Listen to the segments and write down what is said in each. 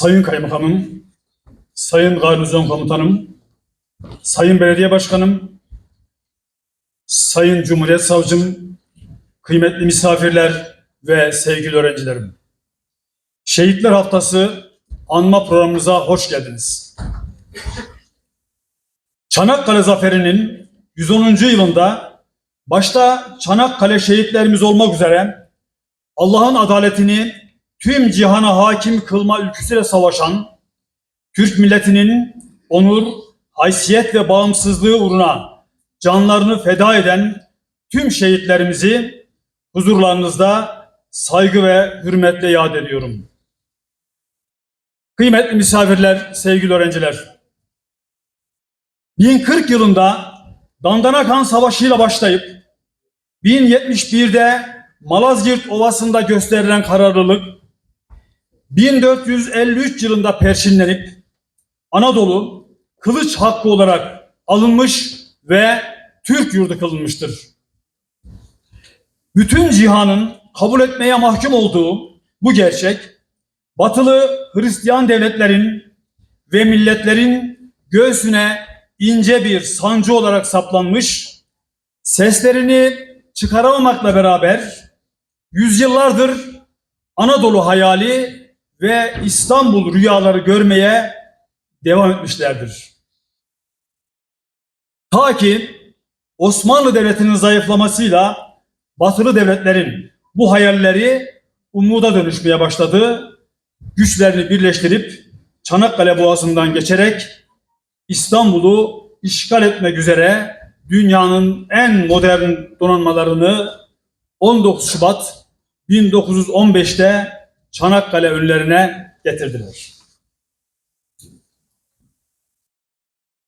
Sayın Kaymakamım, Sayın Garnizon Komutanım, Sayın Belediye Başkanım, Sayın Cumhuriyet Savcım, kıymetli misafirler ve sevgili öğrencilerim. Şehitler Haftası anma programımıza hoş geldiniz. Çanakkale Zaferi'nin 110. yılında başta Çanakkale şehitlerimiz olmak üzere Allah'ın adaletini tüm cihana hakim kılma ülküsüyle savaşan Türk milletinin onur, haysiyet ve bağımsızlığı uğruna canlarını feda eden tüm şehitlerimizi huzurlarınızda saygı ve hürmetle yad ediyorum. Kıymetli misafirler, sevgili öğrenciler. 1040 yılında Dandanakan Savaşı ile başlayıp 1071'de Malazgirt Ovası'nda gösterilen kararlılık 1453 yılında perşinlenip Anadolu kılıç hakkı olarak alınmış ve Türk yurdu kılınmıştır. Bütün cihanın kabul etmeye mahkum olduğu bu gerçek, batılı Hristiyan devletlerin ve milletlerin göğsüne ince bir sancı olarak saplanmış, seslerini çıkaramamakla beraber yüzyıllardır Anadolu hayali ve İstanbul rüyaları görmeye devam etmişlerdir. Ta ki Osmanlı Devleti'nin zayıflamasıyla batılı devletlerin bu hayalleri umuda dönüşmeye başladı. Güçlerini birleştirip Çanakkale Boğazı'ndan geçerek İstanbul'u işgal etmek üzere dünyanın en modern donanmalarını 19 Şubat 1915'te Çanakkale önlerine getirdiler.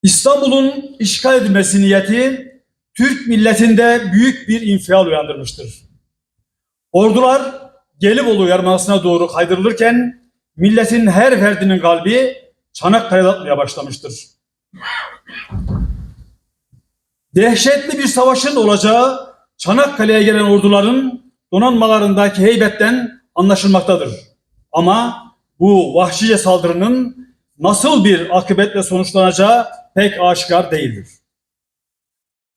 İstanbul'un işgal edilmesi niyeti Türk milletinde büyük bir infial uyandırmıştır. Ordular Gelibolu yarımadasına doğru kaydırılırken milletin her ferdinin kalbi Çanakkale'de atmaya başlamıştır. Dehşetli bir savaşın olacağı Çanakkale'ye gelen orduların donanmalarındaki heybetten anlaşılmaktadır. Ama bu vahşice saldırının nasıl bir akıbetle sonuçlanacağı pek aşikar değildir.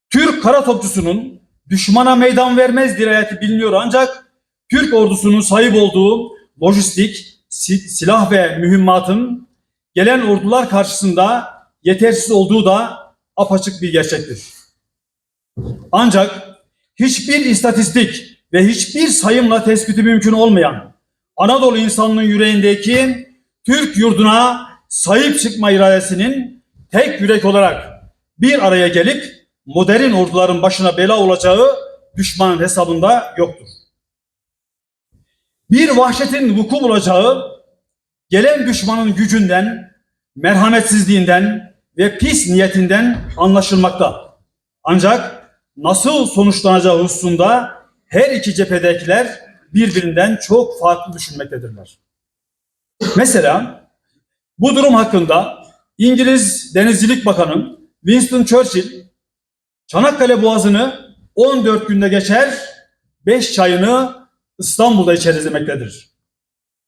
Türk kara topçusunun düşmana meydan vermez dirayeti biliniyor ancak Türk ordusunun sahip olduğu lojistik, si- silah ve mühimmatın gelen ordular karşısında yetersiz olduğu da apaçık bir gerçektir. Ancak hiçbir istatistik ve hiçbir sayımla tespiti mümkün olmayan Anadolu insanının yüreğindeki Türk yurduna sahip çıkma iradesinin tek yürek olarak bir araya gelip modern orduların başına bela olacağı düşmanın hesabında yoktur. Bir vahşetin vuku bulacağı gelen düşmanın gücünden, merhametsizliğinden ve pis niyetinden anlaşılmakta. Ancak nasıl sonuçlanacağı hususunda her iki cephedekiler birbirinden çok farklı düşünmektedirler. Mesela bu durum hakkında İngiliz Denizcilik Bakanı Winston Churchill Çanakkale Boğazı'nı 14 günde geçer, 5 çayını İstanbul'da içeriz demektedir.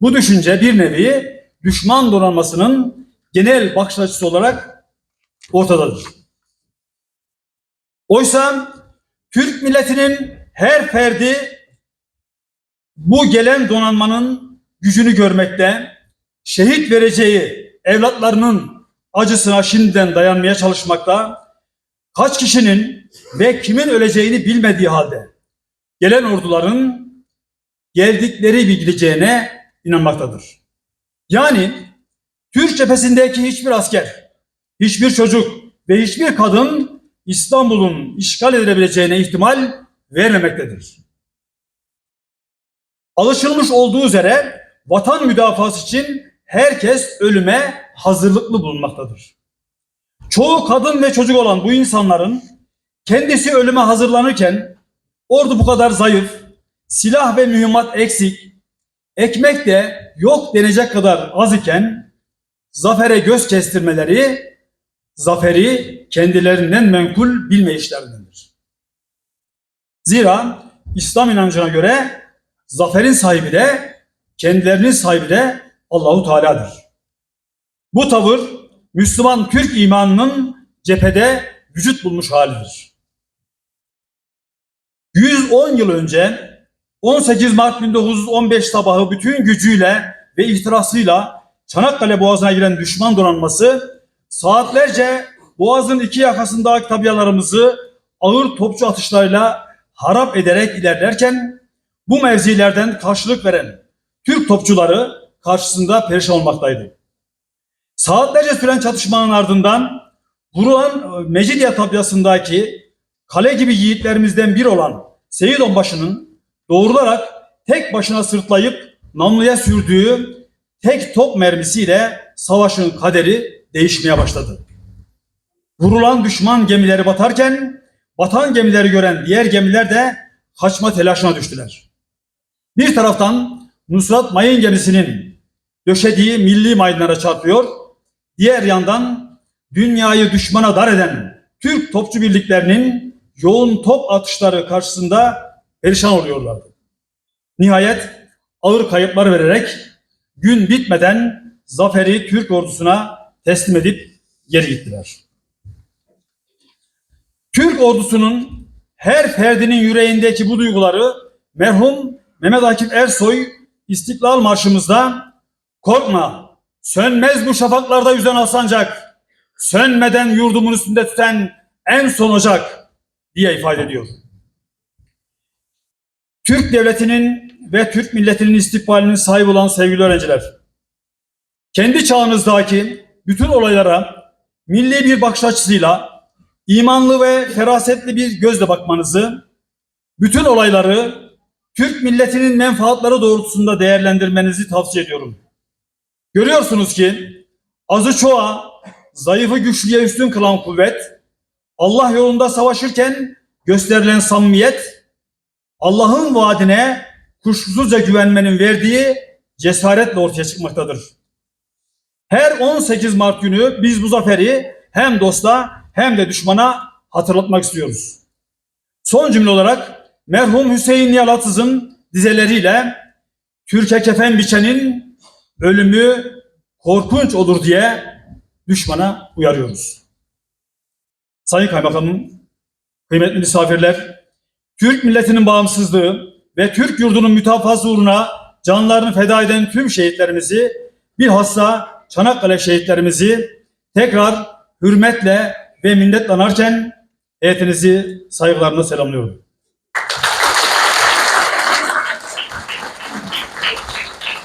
Bu düşünce bir nevi düşman donanmasının genel bakış açısı olarak ortadadır. Oysa Türk milletinin her ferdi bu gelen donanmanın gücünü görmekte, şehit vereceği evlatlarının acısına şimdiden dayanmaya çalışmakta, kaç kişinin ve kimin öleceğini bilmediği halde gelen orduların geldikleri bir gideceğine inanmaktadır. Yani Türk cephesindeki hiçbir asker, hiçbir çocuk ve hiçbir kadın İstanbul'un işgal edilebileceğine ihtimal vermemektedir. Alışılmış olduğu üzere vatan müdafası için herkes ölüme hazırlıklı bulunmaktadır. Çoğu kadın ve çocuk olan bu insanların kendisi ölüme hazırlanırken ordu bu kadar zayıf, silah ve mühimmat eksik, ekmek de yok denecek kadar az iken zafere göz kestirmeleri zaferi kendilerinden menkul bilme işlerindendir. Zira İslam inancına göre zaferin sahibi de kendilerinin sahibi de Allahu Teala'dır. Bu tavır Müslüman Türk imanının cephede vücut bulmuş halidir. 110 yıl önce 18 Mart 1915 sabahı bütün gücüyle ve ihtirasıyla Çanakkale Boğazı'na giren düşman donanması saatlerce Boğaz'ın iki yakasındaki tabiyalarımızı ağır topçu atışlarıyla harap ederek ilerlerken bu mevzilerden karşılık veren Türk topçuları karşısında perişan olmaktaydı. Saatlerce süren çatışmanın ardından vurulan e, Mecidiye tabyasındaki kale gibi yiğitlerimizden biri olan Seyit Onbaşı'nın doğrularak tek başına sırtlayıp namluya sürdüğü tek top mermisiyle savaşın kaderi değişmeye başladı. Vurulan düşman gemileri batarken batan gemileri gören diğer gemiler de kaçma telaşına düştüler. Bir taraftan Nusrat Mayın gemisinin döşediği milli mayınlara çarpıyor, diğer yandan dünyayı düşmana dar eden Türk topçu birliklerinin yoğun top atışları karşısında perişan oluyorlardı. Nihayet ağır kayıplar vererek gün bitmeden zaferi Türk ordusuna teslim edip geri gittiler. Türk ordusunun her ferdinin yüreğindeki bu duyguları merhum Mehmet Akif Ersoy İstiklal Marşımızda korkma sönmez bu şafaklarda yüzen alsancak sönmeden yurdumun üstünde tüten en son ocak diye ifade ediyor. Türk devletinin ve Türk milletinin istikbalinin sahibi olan sevgili öğrenciler, kendi çağınızdaki bütün olaylara milli bir bakış açısıyla imanlı ve ferasetli bir gözle bakmanızı, bütün olayları Türk milletinin menfaatları doğrultusunda değerlendirmenizi tavsiye ediyorum. Görüyorsunuz ki azı çoğa, zayıfı güçlüye üstün kılan kuvvet, Allah yolunda savaşırken gösterilen samimiyet, Allah'ın vaadine kuşkusuzca güvenmenin verdiği cesaretle ortaya çıkmaktadır. Her 18 Mart günü biz bu zaferi hem dosta hem de düşmana hatırlatmak istiyoruz. Son cümle olarak merhum Hüseyin Niyal Atız'ın dizeleriyle Türkiye kefen biçenin ölümü korkunç olur diye düşmana uyarıyoruz. Sayın Kaymakamım, kıymetli misafirler, Türk milletinin bağımsızlığı ve Türk yurdunun mütafazı uğruna canlarını feda eden tüm şehitlerimizi, bilhassa Çanakkale şehitlerimizi tekrar hürmetle ve minnetle anarken heyetinizi saygılarımla selamlıyorum.